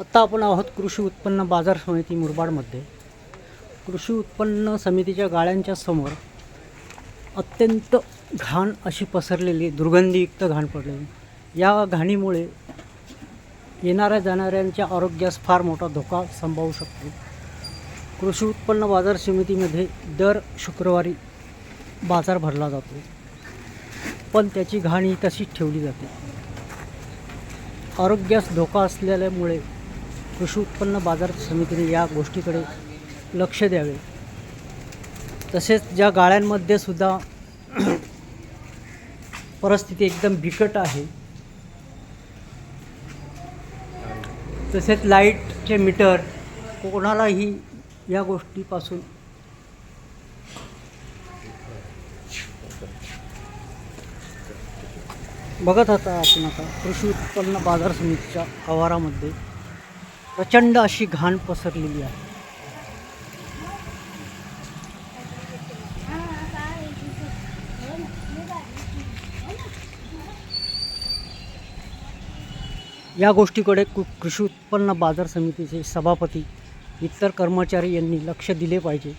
आत्ता आपण आहोत कृषी उत्पन्न बाजार समिती मुरबाडमध्ये. कृषी उत्पन्न समितीच्या गाळ्यांच्या समोर अत्यंत घाण अशी पसरलेली दुर्गंधीयुक्त घाण पडलेली. या घाणीमुळे येणाऱ्या जाणाऱ्यांच्या आरोग्यास फार मोठा धोका संभावू शकतो. कृषी उत्पन्न बाजार समितीमध्ये दर शुक्रवारी बाजार भरला जातो. पण त्याची घाण ही तशीच ठेवली जाते. आरोग्यास धोका असल्यामुळे कृषी उत्पन्न बाजार समितीने या गोष्टीकडे लक्ष द्यावे. तसेच ज्या गाळ्यांमध्ये सुद्धा परिस्थिती एकदम बिकट आहे तसेच लाईटचे मीटर कोणालाही या गोष्टीपासून बघत होता आपण आता कृषी उत्पन्न बाजार समितीच्या आवारामध्ये. प्रचंड अशी घाण पसरलेली आहे. या गोष्टीकडे कृ कृषी उत्पन्न बाजार समितीचे सभापती इतर कर्मचारी यांनी लक्ष दिले पाहिजे.